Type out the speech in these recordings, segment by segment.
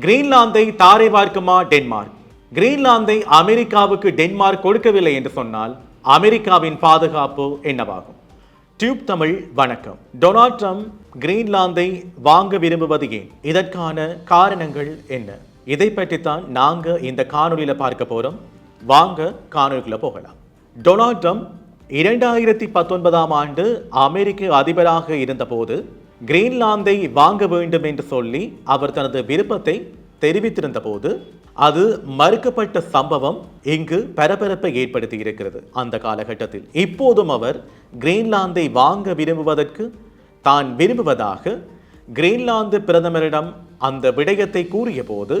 கிரீன்லாந்தை தாரை பார்க்குமா டென்மார்க்? கிரீன்லாந்தை அமெரிக்காவுக்கு டென்மார்க் கொடுக்கவில்லை என்று சொன்னால் அமெரிக்காவின் பாதுகாப்பு என்னவாகும்? டியூப் தமிழ் வணக்கம். டொனால்ட் ட்ரம்ப் கிரீன்லாந்தை வாங்க விரும்புவது ஏன்? இதற்கான காரணங்கள் என்ன? இதை பற்றித்தான் நாங்கள் இந்த காணொலியில் பார்க்க போகிறோம் வாங்க காணொலிக்குள்ள போகலாம். டொனால்ட் ட்ரம்ப் இரண்டாயிரத்தி பத்தொன்பதாம் ஆண்டு அமெரிக்க அதிபராக இருந்தபோது கிரீன்லாந்தை வாங்க வேண்டும் என்று சொல்லி அவர் தனது விருப்பத்தை தெரிவித்திருந்த போது அது மறுக்கப்பட்ட சம்பவம் இங்கு பரபரப்பை ஏற்படுத்தி இருக்கிறது. அந்த காலகட்டத்தில் இப்போதும் அவர் கிரீன்லாந்தை வாங்க விரும்புவதற்கு தான் விரும்புவதாக கிரீன்லாந்து பிரதமரிடம் அந்த விடயத்தை கூறிய போது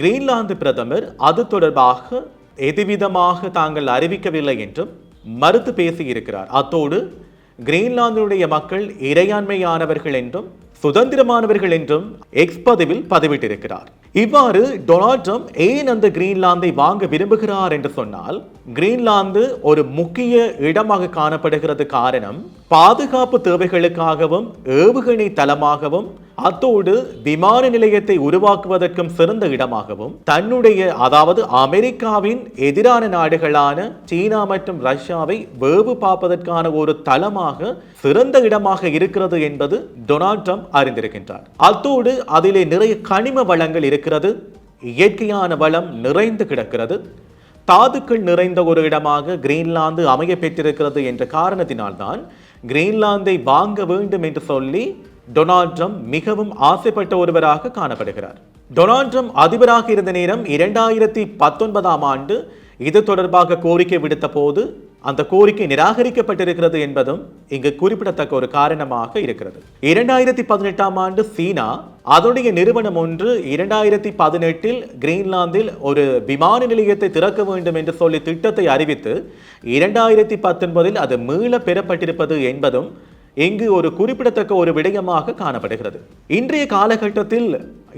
கிரீன்லாந்து பிரதமர் அது தொடர்பாக எதுவிதமாக தாங்கள் அறிவிக்கவில்லை என்றும் மறுத்து பேசியிருக்கிறார். அத்தோடு கிரீன்லாந்தினுடைய மக்கள் இறையாண்மையானவர்கள் என்றும் சுதந்திரமானவர்கள் என்றும் எக்ஸ் பதிவில் பதிவிட்டிருக்கிறார். இவ்வாறு டொனால்ட் ட்ரம்ப் ஏன் அந்த கிரீன்லாந்தை வாங்க விரும்புகிறார் என்று சொன்னால் கிரீன்லாந்து ஒரு முக்கிய இடமாக காணப்படுகிறது காரணம் பாதுகாப்பு தேவைகளுக்காகவும் ஏவுகணை தளமாகவும் அத்தோடு விமான நிலையத்தை உருவாக்குவதற்கும் சிறந்த இடமாகவும் தன்னுடைய அதாவது அமெரிக்காவின் எதிரான நாடுகளான சீனா மற்றும் ரஷ்யாவை வேவு பார்ப்பதற்கான ஒரு தளமாக சிறந்த இடமாக இருக்கிறது என்பது டொனால்ட் ட்ரம்ப் அறிந்திருக்கின்றார். அத்தோடு அதிலே நிறைய கனிம வளங்கள் இருக்கிறது இயற்கையான வளம் நிறைந்து கிடக்கிறது. தாதுக்கள் நிறைந்த ஒரு இடமாக கிரீன்லாந்து அமைய பெற்றிருக்கிறது என்ற காரணத்தினால்தான் கிரீன்லாந்தை வாங்க வேண்டும் என்று சொல்லி டொனால்ட் ட்ரம்ப் மிகவும் ஆசைப்பட்ட ஒருவராக காணப்படுகிறார். டொனால்ட் ட்ரம்ப் அதிபராக இருந்த நேரம் இரண்டாயிரத்தி பத்தொன்பதாம் ஆண்டு இது தொடர்பாக கோரிக்கை விடுத்த போது அந்த கோரிக்கை நிராகரிக்கப்பட்டிருக்கிறது என்பதும் இங்கு குறிப்பிடத்தக்க ஒரு காரணமாக இருக்கிறது. இரண்டாயிரத்தி பதினெட்டாம் ஆண்டு சீனா அதனுடைய நிறுவனம் ஒன்று இரண்டாயிரத்தி பதினெட்டில் கிரீன்லாந்தில் ஒரு விமான நிலையத்தை திறக்க வேண்டும் என்று சொல்லி திட்டத்தை அறிவித்து இரண்டாயிரத்தி பத்தொன்பதில் அது மீள பெறப்பட்டிருப்பது என்பதும் இங்கு ஒரு குறிப்பிடத்தக்க ஒரு விடயமாக காணப்படுகிறது. இன்றைய காலகட்டத்தில்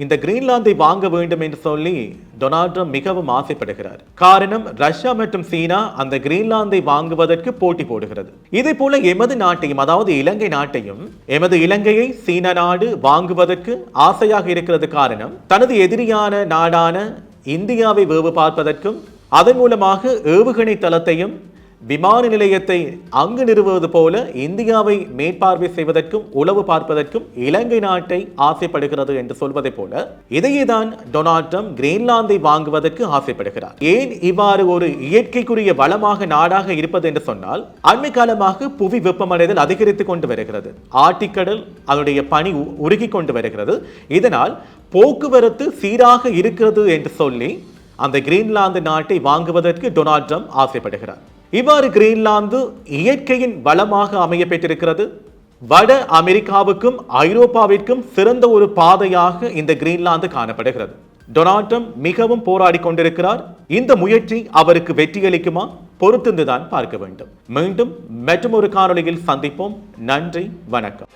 இந்த கிரீன்லாந்தை வாங்க வேண்டும் என்று சொல்லி டொனால்ட் ட்ரம்ப் மிகவும் ஆசைப்படுகிறார். காரணம் ரஷ்யா மற்றும் சீனா அந்த கிரீன்லாந்தை வாங்குவதற்கு போட்டி போடுகிறது. இதே போல எமது நாட்டையும் அதாவது இலங்கை நாட்டையும் எமது இலங்கையை சீன நாடு வாங்குவதற்கு ஆசையாக இருக்கிறது காரணம் தனது எதிரியான நாடான இந்தியாவை வேவு பார்ப்பதற்கும் அதன் மூலமாக ஏவுகணை தளத்தையும் விமான நிலையத்தை அங்கு நிறுவுவது போல இந்தியாவை மேற்பார்வை செய்வதற்கும் உளவு பார்ப்பதற்கும் இலங்கை நாட்டை ஆசைப்படுகிறது என்று சொல்வதை போல இதையேதான் டொனால்ட் ட்ரம்ப் கிரீன்லாந்தை வாங்குவதற்கு ஆசைப்படுகிறார். ஏன் இவ்வாறு ஒரு இயற்கைக்குரிய வளமாக நாடாக இருப்பது என்று சொன்னால் அண்மை காலமாக புவி வெப்பமடைதல் அதிகரித்துக் கொண்டு வருகிறது. ஆட்டிக்கடல் அதனுடைய பனி உ- உருகிக் கொண்டு வருகிறது. இதனால் போக்குவரத்து சீராக இருக்கிறது என்று சொல்லி அந்த கிரீன்லாந்து நாட்டை வாங்குவதற்கு டொனால்ட் ட்ரம்ப் ஆசைப்படுகிறார். இவ்வாறு கிரீன்லாந்து இயற்கையின் வளமாக அமைய பெற்றிருக்கிறது. வட அமெரிக்காவுக்கும் ஐரோப்பாவிற்கும் சிறந்த ஒரு பாதையாக இந்த கிரீன்லாந்து காணப்படுகிறது. டொனால்ட் ட்ரம்ப் மிகவும் போராடி கொண்டிருக்கிறார். இந்த முயற்சி அவருக்கு வெற்றியளிக்குமா பொறுத்திருந்துதான் பார்க்க வேண்டும். மீண்டும் மற்றும் ஒரு காணொலியில் சந்திப்போம். நன்றி வணக்கம்.